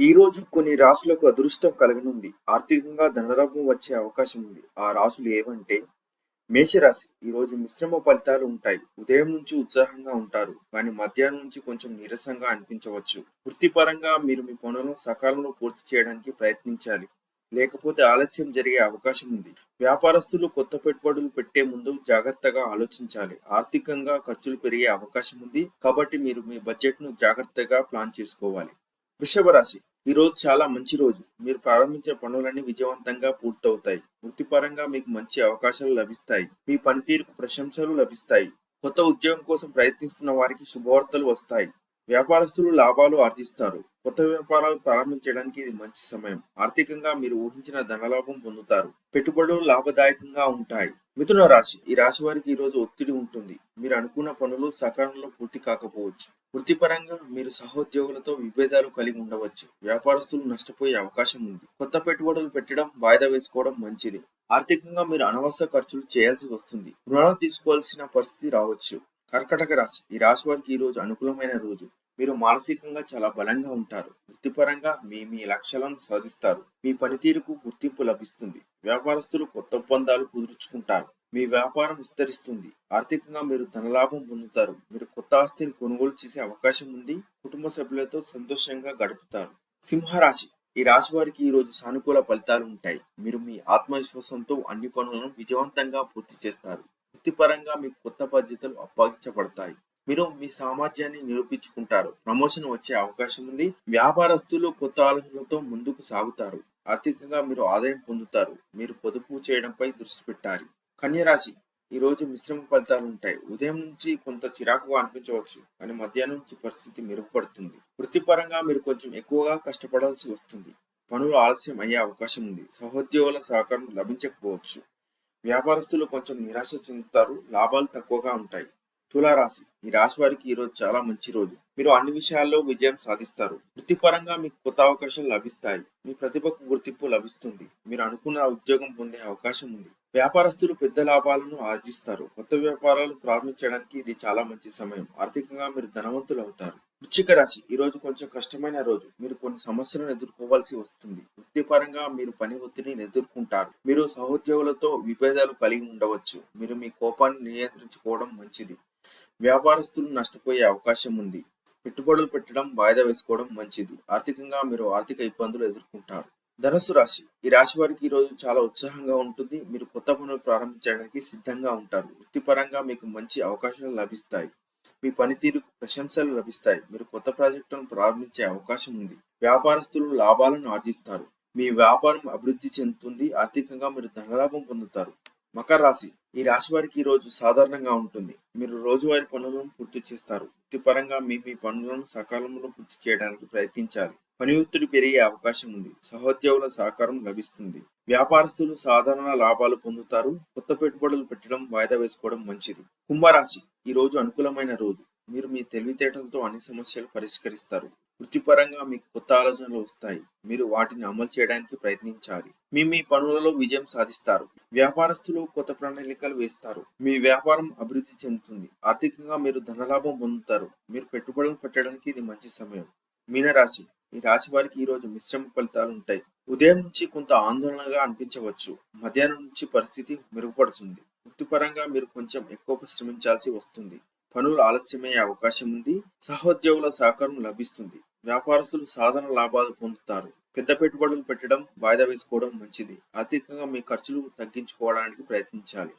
ఈ రోజు కొన్ని రాశులకు అదృష్టం కలగనుంది. ఆర్థికంగా ధనలాభం వచ్చే అవకాశం ఉంది. ఆ రాశులు ఏవంటే మేషరాశి. ఈ రోజు మిశ్రమ ఫలితాలు ఉంటాయి. ఉదయం నుంచి ఉత్సాహంగా ఉంటారు. కానీ మధ్యాహ్నం నుంచి కొంచెం నీరసంగా అనిపించవచ్చు. వృత్తిపరంగా మీరు మీ పనులను సకాలంలో పూర్తి చేయడానికి ప్రయత్నించాలి. లేకపోతే ఆలస్యం జరిగే అవకాశం ఉంది. వ్యాపారస్తులు కొత్త పెట్టుబడులు పెట్టే ముందు జాగ్రత్తగా ఆలోచించాలి. ఆర్థికంగా ఖర్చులు పెరిగే అవకాశం ఉంది. కాబట్టి మీరు మీ బడ్జెట్ను జాగ్రత్తగా ప్లాన్ చేసుకోవాలి. వృషభ రాశి. ఈ రోజు చాలా మంచి రోజు. మీరు ప్రారంభించిన పనులన్నీ విజయవంతంగా పూర్తవుతాయి. వృత్తిపరంగా మీకు మంచి అవకాశాలు లభిస్తాయి. మీ పనితీరుకు ప్రశంసలు లభిస్తాయి. కొత్త ఉద్యోగం కోసం ప్రయత్నిస్తున్న వారికి శుభవార్తలు వస్తాయి. వ్యాపారస్తులు లాభాలు ఆర్జిస్తారు. కొత్త వ్యాపారాలు ప్రారంభించడానికి ఇది మంచి సమయం. ఆర్థికంగా మీరు ఊహించిన ధనలాభం పొందుతారు. పెట్టుబడులు లాభదాయకంగా ఉంటాయి. మిథున రాశి. ఈ రాశి వారికి ఈ రోజు ఒత్తిడి ఉంటుంది. మీరు అనుకున్న పనులు సకాలంలో పూర్తి కాకపోవచ్చు. వృత్తిపరంగా మీరు సహోద్యోగులతో విభేదాలు కలిగి ఉండవచ్చు. వ్యాపారస్తులు నష్టపోయే అవకాశం ఉంది. కొత్త పెట్టుబడులు పెట్టడం వాయిదా వేసుకోవడం మంచిది. ఆర్థికంగా మీరు అనవసర ఖర్చులు చేయాల్సి వస్తుంది. రుణాలు తీసుకోవాల్సిన పరిస్థితి రావచ్చు. కర్కటక రాశి. ఈ రాశి వారికి ఈ రోజు అనుకూలమైన రోజు. మీరు మానసికంగా చాలా బలంగా ఉంటారు. వృత్తిపరంగా మీ మీ లక్ష్యాలను సాధిస్తారు. మీ పనితీరుకు గుర్తింపు లభిస్తుంది. వ్యాపారస్తులు కొత్త ఒప్పందాలు కుదుర్చుకుంటారు. మీ వ్యాపారం విస్తరిస్తుంది. ఆర్థికంగా మీరు ధనలాభం పొందుతారు. మీరు కొత్త ఆస్తిని కొనుగోలు చేసే అవకాశం ఉంది. కుటుంబ సభ్యులతో సంతోషంగా గడుపుతారు. సింహరాశి. ఈ రాశి వారికి ఈ రోజు సానుకూల ఫలితాలు ఉంటాయి. మీరు మీ ఆత్మవిశ్వాసంతో అన్ని పనులను విజయవంతంగా పూర్తి చేస్తారు. వృత్తిపరంగా మీకు కొత్త బాధ్యతలు అప్పగించబడతాయి. మీరు మీ సామర్థ్యాన్ని నిరూపించుకుంటారు. ప్రమోషన్ వచ్చే అవకాశం ఉంది. వ్యాపారస్తులు కొత్త ఆలోచనలతో ముందుకు సాగుతారు. ఆర్థికంగా మీరు ఆదాయం పొందుతారు. మీరు పొదుపు చేయడంపై దృష్టి పెట్టాలి. కన్యరాశి ఈ రోజు మిశ్రమ ఫలితాలు ఉంటాయి. ఉదయం నుంచి కొంత చిరాకుగా అనిపించవచ్చు కానీ మధ్యాహ్నం నుంచి పరిస్థితి మెరుగుపడుతుంది. వృత్తిపరంగా మీరు కొంచెం ఎక్కువగా కష్టపడాల్సి వస్తుంది. పనులు ఆలస్యం అయ్యే అవకాశం ఉంది. సహోద్యోగుల సహకారం లభించకపోవచ్చు. వ్యాపారస్తులు కొంచెం నిరాశ చెందుతారు. లాభాలు తక్కువగా ఉంటాయి. తులారాశి. ఈ రాశి వారికి ఈ రోజు చాలా మంచి రోజు. మీరు అన్ని విషయాల్లో విజయం సాధిస్తారు. వృత్తిపరంగా మీకు కొత్త అవకాశాలు లభిస్తాయి. మీ ప్రతిభకు గుర్తింపు లభిస్తుంది. మీరు అనుకున్న ఉద్యోగం పొందే అవకాశం ఉంది. వ్యాపారస్తులు పెద్ద లాభాలను ఆర్జిస్తారు. కొత్త వ్యాపారాలు ప్రారంభించడానికి ఇది చాలా మంచి సమయం. ఆర్థికంగా మీరు ధనవంతులు అవుతారు. వృచ్చిక రాశి. ఈ రోజు కొంచెం కష్టమైన రోజు. మీరు కొన్ని సమస్యలను ఎదుర్కోవాల్సి వస్తుంది. వృత్తిపరంగా మీరు పని ఒత్తిడిని ఎదుర్కొంటారు. మీరు సహోద్యోగులతో విభేదాలు కలిగి ఉండవచ్చు. మీరు మీ కోపాన్ని నియంత్రించుకోవడం మంచిది. వ్యాపారస్తులు నష్టపోయే అవకాశం ఉంది. పెట్టుబడులు పెట్టడం వాయిదా వేసుకోవడం మంచిది. ఆర్థికంగా మీరు ఆర్థిక ఇబ్బందులు ఎదుర్కొంటారు. ధనుసు రాశి. ఈ రాశి వారికి ఈ రోజు చాలా ఉత్సాహంగా ఉంటుంది. మీరు కొత్త పనులు ప్రారంభించడానికి సిద్ధంగా ఉంటారు. వృత్తిపరంగా మీకు మంచి అవకాశాలు లభిస్తాయి. మీ పనితీరుకు ప్రశంసలు లభిస్తాయి. మీరు కొత్త ప్రాజెక్టులను ప్రారంభించే అవకాశం ఉంది. వ్యాపారస్తులు లాభాలను ఆర్జిస్తారు. మీ వ్యాపారం అభివృద్ధి చెందుతుంది. ఆర్థికంగా మీరు ధనలాభం పొందుతారు. మకర రాశి ఈ రాశి వారికి ఈ రోజు సాధారణంగా ఉంటుంది. మీరు రోజువారి పనులను పూర్తి చేస్తారు. వృత్తిపరంగా మీ మీ పనులను సకాలంలో పూర్తి చేయడానికి ప్రయత్నించాలి. పని ఒత్తిడి పెరిగే అవకాశం ఉంది. సహోద్యోగుల సహకారం లభిస్తుంది. వ్యాపారస్తులు సాధారణ లాభాలు పొందుతారు. కొత్త పెట్టుబడులు పెట్టడం వాయిదా వేసుకోవడం మంచిది. కుంభరాశి ఈ రోజు అనుకూలమైన రోజు. మీరు మీ తెలివితేటలతో అన్ని సమస్యలు పరిష్కరిస్తారు. వృత్తిపరంగా మీకు కొత్త ఆలోచనలు వస్తాయి. మీరు వాటిని అమలు చేయడానికి ప్రయత్నించాలి. మీ మీ పనులలో విజయం సాధిస్తారు. వ్యాపారస్తులు కొత్త ప్రణాళికలు వేస్తారు. మీ వ్యాపారం అభివృద్ధి చెందుతుంది. ఆర్థికంగా మీరు ధనలాభం పొందుతారు. మీరు పెట్టుబడులు పెట్టడానికి ఇది మంచి సమయం. మీనరాశి. ఈ రాశి వారికి ఈరోజు మిశ్రమ ఫలితాలు ఉంటాయి. ఉదయం నుంచి కొంత ఆందోళనగా అనిపించవచ్చు. మధ్యాహ్నం నుంచి పరిస్థితి మెరుగుపడుతుంది. వృత్తిపరంగా మీరు కొంచెం ఎక్కువ శ్రమించాల్సి వస్తుంది. పనులు ఆలస్యమయ్యే అవకాశం ఉంది. సహోద్యోగుల సహకారం లభిస్తుంది. వ్యాపారస్తులు సాధన లాభాలు పొందుతారు. పెద్ద పెట్టుబడులు పెట్టడం వాయిదా వేసుకోవడం మంచిది. ఆర్థికంగా మీ ఖర్చులు తగ్గించుకోవడానికి ప్రయత్నించాలి.